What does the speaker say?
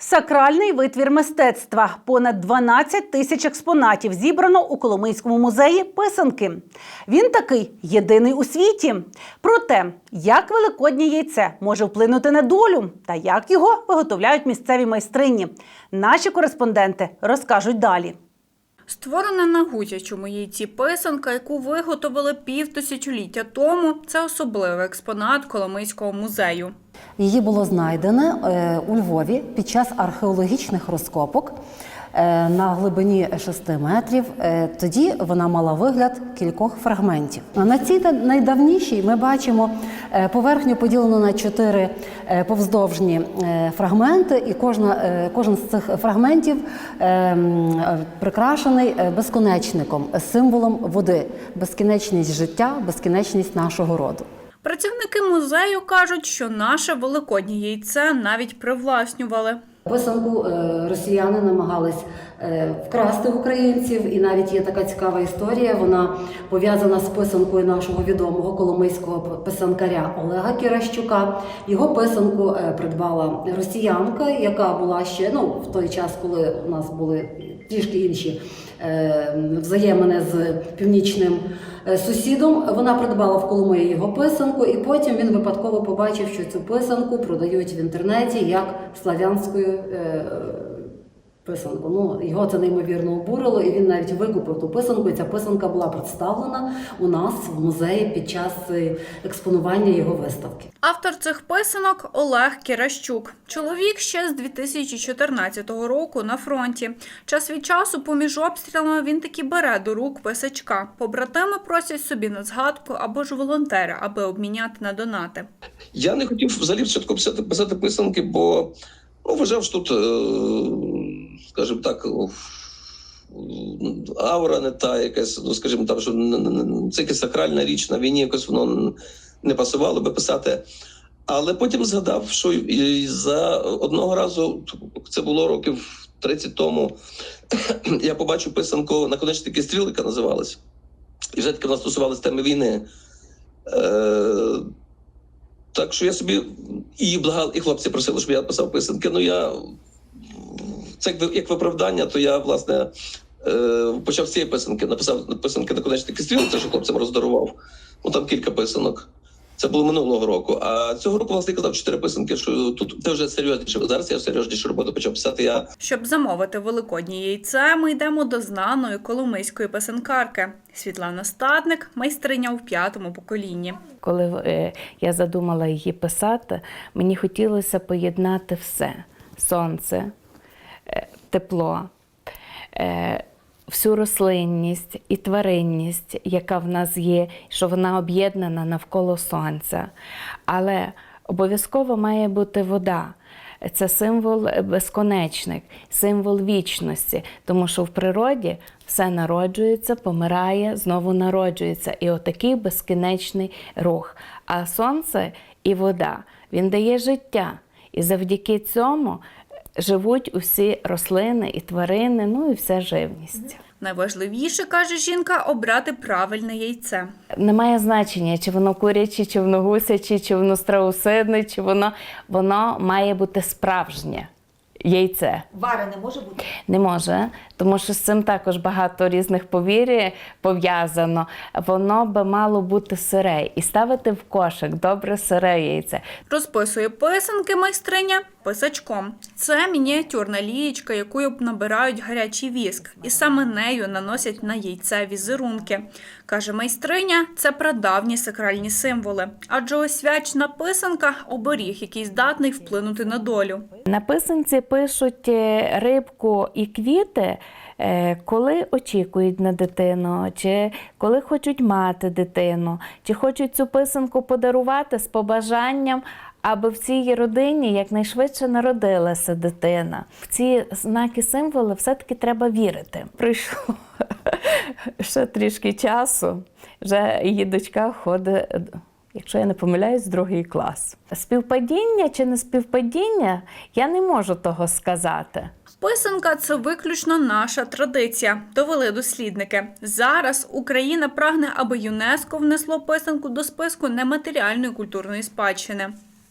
Сакральний витвір мистецтва. Понад 12 тисяч експонатів зібрано у Коломийському музеї писанки. Він такий єдиний у світі. Про те, як великоднє яйце може вплинути на долю та як його виготовляють місцеві майстрині. Наші кореспонденти розкажуть далі. Створена на гусячому яйці писанка, яку виготовили півтисячоліття тому, це особливий експонат Коломийського музею. Її було знайдене е, у Львові під час археологічних розкопок е, на глибині 6 метрів. Е, Тоді вона мала вигляд кількох фрагментів. На цій найдавнішій ми бачимо поверхню поділену на чотири повздовжні фрагменти, і кожна, кожен з цих фрагментів прикрашений безконечником, символом води, безкінечність життя, безкінечність нашого роду. Працівники музею кажуть, що наше великоднє яйце навіть привласнювали. Писанку е, росіяни намагались е, вкрасти українців, і навіть є така цікава історія. Вона пов'язана з писанкою нашого відомого коломийського писанкаря Олега Кіращука. Його писанку е, придбала росіянка, яка була ще ну в той час, коли у нас були трішки інші е, взаємини з північним е, сусідом. Вона придбала в Коломиї його писанку, і потім він випадково побачив, що цю писанку продають в інтернеті як славянською е, писанку. Ну його це неймовірно обурило, і він навіть викупив ту писанку. І ця писанка була представлена у нас в музеї під час е, експонування його виставки. Автор цих писанок Олег Кіращук. Чоловік ще з 2014 року на фронті. Час від часу, поміж обстрілами, він таки бере до рук писачка. Побратими просять собі на згадку або ж волонтери, аби обміняти на донати. Я не хотів взагалі спочатку писати, писати писанки, бо ну, вважав, що тут, е, скажімо так, аура не та якась, ну скажімо так, що це якась сакральна річ на війні, якось воно не пасувало би писати. Але потім згадав, що і за одного разу, це було років 30 тому, я побачив писанку наконечники стрілика називалась. І вже таки вона стосувалася теми війни. Е, так що я собі і благав, і хлопці просили, щоб я писав писанки. Ну я це як виправдання, то я власне е, почав з цієї писанки, написав писанки на конечники стріл, це що хлопцям роздарував. Ну там кілька писанок. Це було минулого року. А цього року, власне, казав чотири писанки, що тут це вже серйозніше. Зараз я серйозніше роботу почав писати. Я Щоб замовити великоднє яйце, ми йдемо до знаної коломийської писанкарки. Світлана Статник, майстриня у п'ятому поколінні. Коли е, я задумала її писати, мені хотілося поєднати все: сонце, тепло, е, всю рослинність і тваринність, яка в нас є, що вона об'єднана навколо сонця. Але обов'язково має бути вода. Це символ безконечник, символ вічності, тому що в природі все народжується, помирає, знову народжується. І отакий безкінечний рух. А сонце і вода він дає життя. І завдяки цьому живуть усі рослини і тварини, ну і вся живність. Найважливіше, каже жінка, обрати правильне яйце. Немає значення, чи воно куряче, чи воно гусяче, чи воно страусидне, чи воно, воно має бути справжнє яйце. Варене може бути? Не може, тому що з цим також багато різних повір'я пов'язано. Воно би мало бути сире і ставити в кошик добре сире яйце. Розписує писанки майстриня писачком. Це мініатюрна лієчка, якою набирають гарячий віск, і саме нею наносять на яйце візерунки. Каже майстриня, це прадавні сакральні символи, адже освячена писанка оберіг, який здатний вплинути на долю. На писанці пишуть е, рибку і квіти, е, коли очікують на дитину, чи коли хочуть мати дитину, чи хочуть цю писанку подарувати з побажанням, аби в цій родині якнайшвидше народилася дитина. В ці знаки символи все-таки треба вірити. Прийшло ще трішки часу. Вже її дочка ходить якщо я не помиляюсь, другий клас. Співпадіння чи не співпадіння, я не можу того сказати. Писанка це виключно наша традиція, довели дослідники. Зараз Україна прагне, аби ЮНЕСКО внесло писанку до списку нематеріальної культурної спадщини.